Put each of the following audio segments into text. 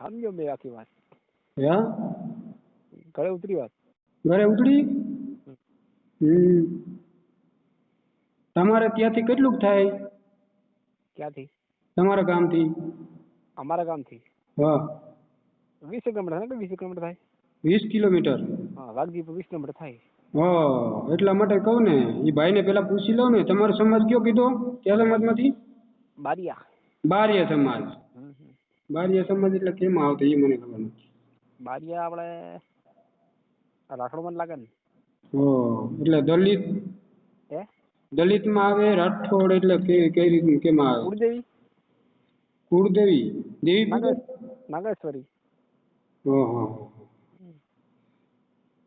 સમજો મેં આખી વાત. હા ઘરે ઉતરી વાત. ઘરે ઉતરી? હમ. તમારે ત્યાંથી કેટલુંક થાય? ક્યાંથી? તમારા ગામથી? અમારા ગામથી. હા. વીસ કિલોમીટર થાય ને વીસ કિલોમીટર થાય. વીસ કિલોમીટર? હા વાઘજી પર વીસ કિલોમીટર થાય. હા એટલા માટે કહું ને એ ભાઈને પેલા પૂછી લઉં ને તમારો સમાજ કયો કીધો? કયા સમાજમાંથી? બારિયા. બારીય સમાજ. હમ, હમ. બારીય સમાજ એટલે કેમ આવતો એ મને ખબર નથી. બારિયા આપણે રાઠોડ મને લાગે ને. ઓ એટલે દલિત હે? દલિતમાં આવે રાઠોડ એટલે કે કઈ રીતનું કેમ આવે? કુળદેવી. કુળદેવી? દેવી નાગેશ નાગેશ્વરી. ઓહો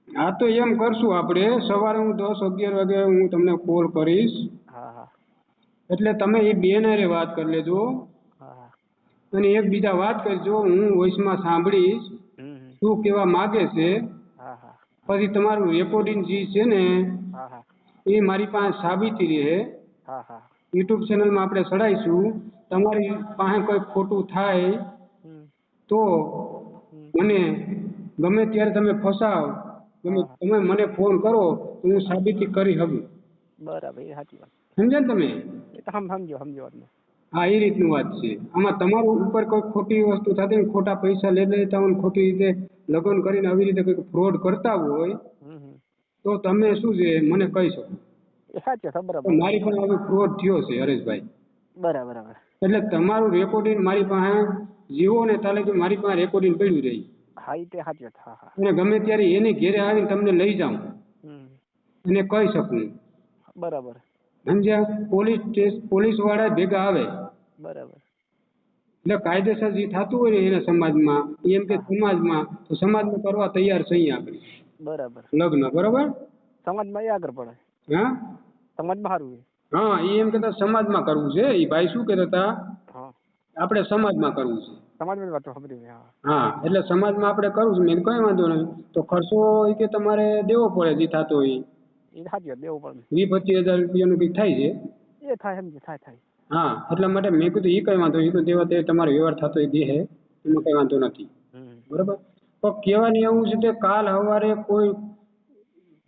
હા તો એમ કરશું આપણે સવારે હું દસ અગિયાર વાગે હું તમને કોલ કરીશ. હા હા. એટલે તમે એ બેન હારે વાત કરી લેજો. હા હા અને એકબીજા વાત કરજો હું વોઇસમાં સાંભળીશ. શું કેવા માગે છે? પછી તમારું રેકોર્ડિંગ જે છે ને એ મારી પાસે સાબિતી રહે. યુટ્યુબ ચેનલમાં આપણે ચડાવીશું. તમારી પાસે કોઈ ખોટું થાય તો મને ગમે ત્યારે તમે ફસાવ તમે તમે મને ફોન કરો તો હું સાબિતી કરી શકું. બરાબર સાચી વાત. સમજ્યા ને તમે? સમજો સમજો હા એ રીતનું વાત છે. આમાં તમારું ઉપર કોઈ ખોટી વસ્તુ થતી હોય ખોટા પૈસા લઈ લેતા હોય ને ખોટી રીતે લગ્ન કરીને આવી રીતે કંઈક ફ્રોડ કરતા હોય. તો તમે શું છે મને કહી શકો. સાચી તો મારી પણ હવે ફ્રોડ થયો છે હરેશભાઈ. બરાબર એટલે તમારું રેકોર્ડિંગ મારી પાસે જીવો ને તાલે કે મારી પાસે રેકોર્ડિંગ પડ્યું રહી. હા એ તે સાચી અને ગમે ત્યારે એની ઘેરે આવીને તમને લઈ જાઉં. અને કહી શકું. બરાબર. સમજ્યા? પોલીસ પોલીસવાળા ભેગા આવે. બરાબર. એટલે કાયદેસર જે થતું હોય ને એના સમાજમાં એમ કે સમાજમાં તો સમાજમાં કરવા તૈયાર છીએ આપણે બરાબર. લગ્ન બરાબર? સમાજમાં એ આગળ પડે. હા? સમાજમાં સારું હા એ એમ કહેતા સમાજમાં કરવું છે. એ ભાઈ શું કહેતા? હતા હા. આપણે સમાજમાં કરવું છે. સમાજમાં વાત સાંભળી હા. હા એટલે સમાજમાં આપણે કરવું છે. મેં કઈ વાંધો નહીં. તો ખર્ચો એ કે તમારે દેવો પડે જે થતો હોય. એ સાચી વાત દેવું પડે. વીસ પચીસ હજાર રૂપિયાનું કંઈક થાય છે? એ થાય એમ થાય થાય. હા એટલા માટે મેં કીધું એ કઈ વાંધો. એ તો દેવા તે તમારો વ્યવહાર થતો હોય દે એમાં કઈ વાંધો નથી. બરોબર? પણ કહેવાની એવું છે કે કાલ સવારે કોઈ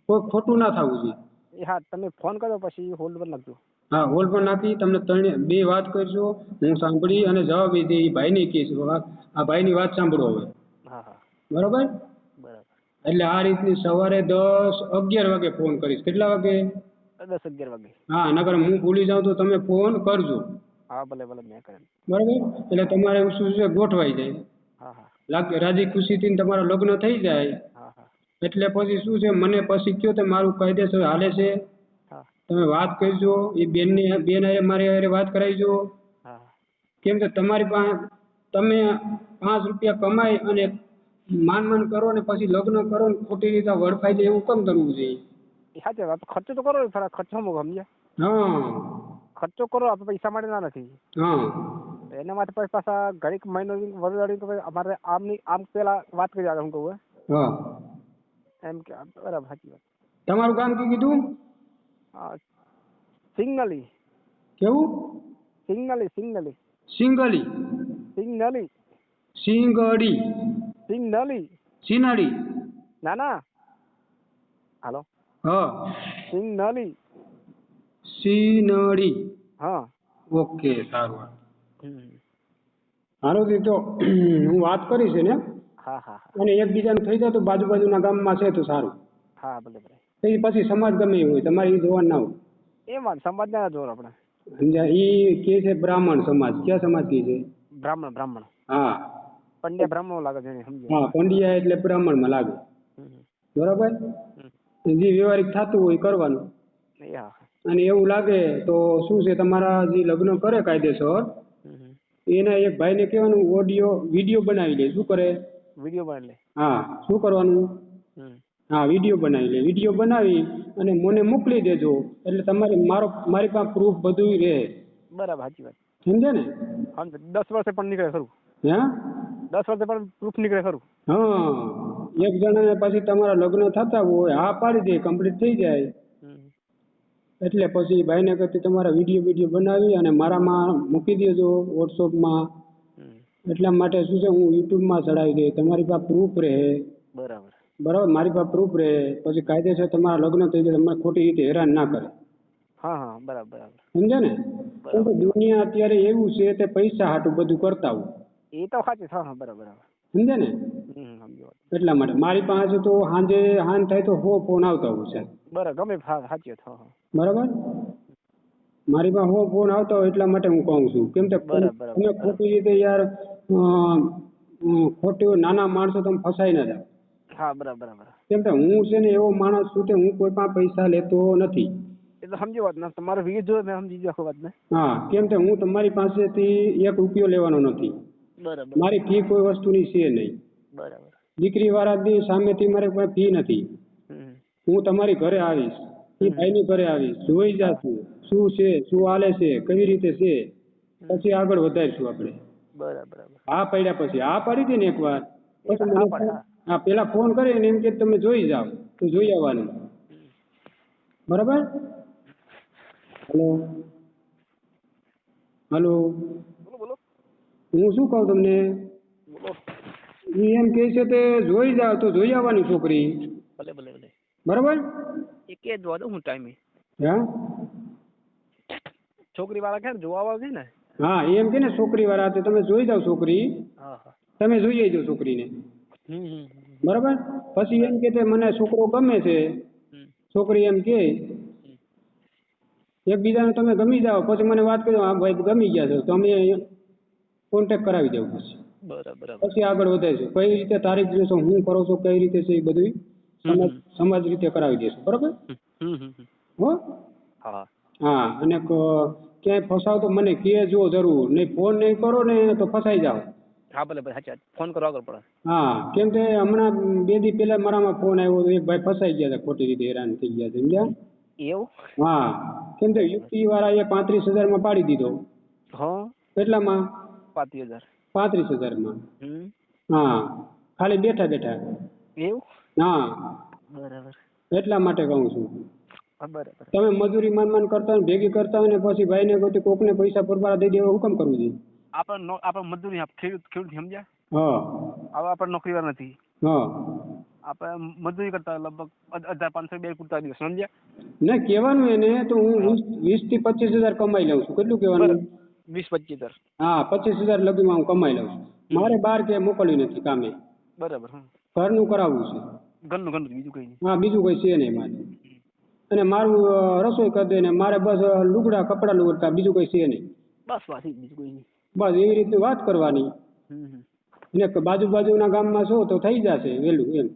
કોઈ ખોટું ના થવું જોઈએ. એ હા તમે ફોન કરો પછી હોલ્ડ પર નાખજો. હા હોલ પણ નાખી તમને ત્રણે બે વાત કરજો હું સાંભળી અને જવાબ એ દે એ ભાઈની કહીશ આ ભાઈની વાત સાંભળો હવે. હા હા. બરોબર? બરાબર. એટલે આ રીતની સવારે દસ અગિયાર વાગે ફોન કરીશ. કેટલા વાગે? દસ અગિયાર વાગે. હા નકર હું ભૂલી જાઉં તો તમે ફોન કરજો. હા ભલે ભલે મેં કરે બરાબર? એટલે તમારે શું છે ગોઠવાઈ જાય. હા હા. રાજી ખુશીથી તમારા લગ્ન થઈ જાય. એટલે પછી શું છે મને પછી કયો તો મારું કાયદેસર હાલે છે? તમે વાત કરજો એ બેનને બેન હારે મારી હારે વાત કરાવીજો. કેમ કે તમારી પાસે તમે પાંચ રૂપિયા કમાઈ અને માન માન કરો ને પછી લગ્ન કરો ને ખોટી રીતે વડફાઈ જાય એવું કેમ કરવું જોઈએ? સાચી વાત ખર્ચો તો કરો થોડા ખર્ચો મૂકો સમજ્યા હા ખર્ચો કરો આપણે પૈસા માટે ના નથી હા એના માટે પછી પાછા ઘડીક મહિનો વરવાડી તો અમારે આમની આમ પેલા વાત કરી આગળ હું કહું એમ કે બરાબર સાચી વાત તમારું કામ શું કીધું હા સિગ્નલી કેવું સિંગલી સિંગલી સિંગલી સિંગલી સિંગડી સિંગલી સિનાડી ના ના હાલો હા. સિનડી હા. ઓકે સારું. હાલો તો હું વાત કરીશ ને હા હા અને એકબીજાને થઈ જાય તો બાજુ બાજુના ગામમાં છે તો સારું. હા ભલે ભલે. એ પછી સમાજ ગમે એ હોય તમારે એ જોવાનું ના હોય. એમાં સમાજ ના જોર આપણે. સમજ્યા? એ કે છે બ્રાહ્મણ સમાજ. કયા સમાજ કે છે? બ્રાહ્મણ બ્રાહ્મણ. હા. પંડ્યા બ્રાહ્મણ લાગે છે એને હા પંડ્યા એટલે બ્રાહ્મણમાં લાગે. બરાબર. જે વ્યવહારિક થતું હોય કરવાનું. અને એવું લાગે તો શું છે તમારા જે લગ્ન કરે કાયદેસર. એના એક ભાઈને કહેવાનું ઓડિયો વીડિયો બનાવી લે. શું કરે? વીડિયો બનાવી લે. હા શું કરવાનું? હા વીડિયો બનાવી લે. વીડિયો બનાવી અને મને મોકલી દેજો. એટલે તમારે મારો મારી પાસે પ્રૂફ બધું રહે. બરાબર સાચી વાત. સમજે ને? દસ વર્ષે પણ નીકળે ખરું. હા? દસ વર્ષે પણ પ્રૂફ નીકળે ખરું. હા. એક જણાને પછી તમારા લગ્ન થતા હોય હા પાડી દે કમ્પ્લીટ થઈ જાય. એટલે પછી ભાઈને કહેતી તમારા વીડિયો વીડિયો બનાવી અને મારામાં મૂકી દેજો વોટ્સઅપમાં એટલા માટે શું છે હું યુટ્યુબમાં ચડાવી દે તમારી પાસે પ્રૂફ રહે. બરાબર. બરાબર મારી પાસે પ્રૂફ રહે. પછી કાયદેસર તમારા લગ્ન થઈ જાય તમને ખોટી રીતે હેરાન ના કરે. હા હા બરાબર બરાબર. ને? દુનિયા અત્યારે એવું છે તે પૈસા હાટું બધું કરતા હોય. એ તો સાચું હા બરાબર. સમજ્યા ને? એટલા માટે. મારી પાસે તો સાંજે હાન થાય તો હો ફોન આવતા હોય છે. બરાબર ગમે સાચી બરાબર? મારી પાસે હો ફોન આવતા હોય એટલા માટે હું કહું છું. કેમ કે તમે ખોટી રીતે યાર ખોટી નાના માણસો તમે ફસાઈ ના જાઓ હા બરાબર કેમ કે હું છે ને એવો માણસ છું કે હું કોઈ પણ પૈસા લેતો નથી. એટલે સમજી વાત ના તમારો વીડિયો જોયો મેં સમજી ગયો વાત ને હા કેમ કે હું તમારી પાસેથી એક રૂપિયો લેવાનો નથી. બરાબર. મારી ફી કોઈ વસ્તુની છે નહીં. બરાબર. દીકરી વાળાની સામેથી મારે કોઈ ફી નથી. હું તમારી ઘરે આવીશ. એ ભાઈની ઘરે આવીશ. જોઈ જાશું. શું છે શું હાલે છે કઈ રીતે છે. પછી આગળ વધારીશું આપણે. બરાબર હા આ પડ્યા પછી. આ પાડી હતી ને એકવાર. વાર હા પેલા ફોન- કરે કરીને એમ કે તમે જોઈ જાઓ. તો જોઈ આવવાનું. બરાબર? હલો. હલો. હું શું કહું તમને? એ એમ કહે છે તે જોઈ જાઓ તો જોઈ આવવાની છોકરી. ભલે ભલે ભલે. બરાબર? એ કે જોવા દઉં હું ટાઈમે હા? છોકરી વાળા ક્યાં જોવા આવે છે ને? હા એમ કે ને છોકરી વાળા તો તમે જોઈ જાઓ છોકરી. તમે જોઈ આવજો છોકરીને. બરાબર? પછી એમ કે મને છોકરો ગમે છે. છોકરી એમ કે એકબીજાને તમે ગમી જાઓ. પછી મને વાત કરો હા ભાઈ ગમી ગયા છો. તો અમે કોન્ટેક કરાવી દેવું પછી બરાબર પછી આગળ વધારીશું કઈ રીતે તારીખ જોશો હું કરો છો કઈ રીતે છે એ બધું સમાજ સમાજ રીતે કરાવી દેશું. બરાબર? હો? અને ક્યાંય ફસાવ તો મને કહેજો જરૂર. નહીં ફોન નહીં કરો ને તો ફસાઈ જાઓ. હા ભલે સાચી ફોન કરો આગળ પડે હા કેમ કે હમણાં બે દી પહેલા મારામાં ફોન આવ્યો તો એક ભાઈ ફસાઈ ગયા હતા ખોટી રીતે હેરાન થઈ ગયા સમજ્યા? એવું? હા. કેમ કે યુક્તિ એ પાંત્રીસ હજારમાં પાડી દીધો. હા. કેટલામાં પાંત્રીસ હજાર. પાંત્રીસ હજારમાં? હા. ખાલી બેઠા બેઠા? એવું? હા. બરાબર. એટલા માટે કહું છું. બરાબર. તમે મજૂરી માન માન કરતા હોય ભેગી કરતા હોય ને પછી ભાઈને કોઈ કોકને પૈસા પરબારા દઈ દેવા હુકમ કરવું જોઈએ આપણે નો આપણે મજૂરી ખેડૂત ખેડૂત સમજ્યા? હા. હવે આપણે નોકરીવાર નથી. હા. આપણે મજૂરી કરતા લગભગ હજાર પાંચસો બે પૂરતા દિવસ સમજ્યા? ને કહેવાનું એને તો હું વીસથી પચીસ હજાર કમાઈ લઉં છું. કેટલું કહેવાનું? વીસ પચીસ હજાર. હા પચીસ હજાર લગીમાં હું કમાઈ લઉં છું. મારે બહાર કે મોકલવી નથી કામે. બરાબર હા. ઘરનું કરાવવું છે. ઘરનું ઘરનું બીજું કઈ નહીં. હા બીજું કોઈ છે નહીં મારે. અને મારું રસોઈ કરી દે ને મારે બસ લુગડા કપડા લુગડતા બીજું કોઈ છે નહીં. બસ વાત બીજું કઈ નહીં. બસ એવી રીતે વાત કરવાની. કે બાજુ બાજુના ગામમાં છો તો થઈ જશે વહેલું એમ.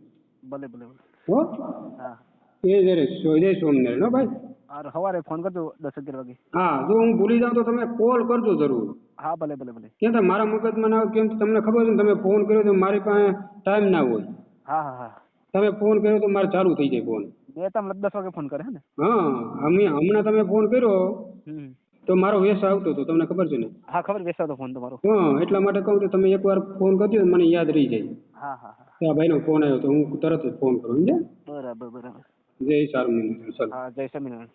ભલે ભલે હો? હા. એ જરે જય સોમનારાયણ ભાઈ. હારું સવારે ફોન કરજો દસ અગિયાર વાગે. હા જો હું ભૂલી જાઉં તો તમે કોલ કરજો જરૂર. હા ભલે ભલે ભલે. કેમ કે મારા મગજમાં ના આવે કેમ કે તમને ખબર છે ને તમે ફોન કર્યો તો મારી પાસે ટાઈમ ના હોય. હા હા હા. તમે ફોન કર્યો તો મારે ચાલુ થઈ જાય ફોન મેં તમને દસ વાગે ફોન કર્યો ને? હા અમે હમણાં તમે ફોન કર્યો તો મારો વેસ આવતો હતો તમને ખબર છે ને? હા ખબર વેસ આવતો ફોન તમારો. હા એટલા માટે કહું કે તમે એકવાર ફોન કરજો મને યાદ રહી જાય. હા હા હા. ભાઈનો ફોન આવ્યો તો હું તરત જ ફોન કરું સમજ્યા? બરાબર બરાબર. જય સારું હા જય સ્વામિનારાયણ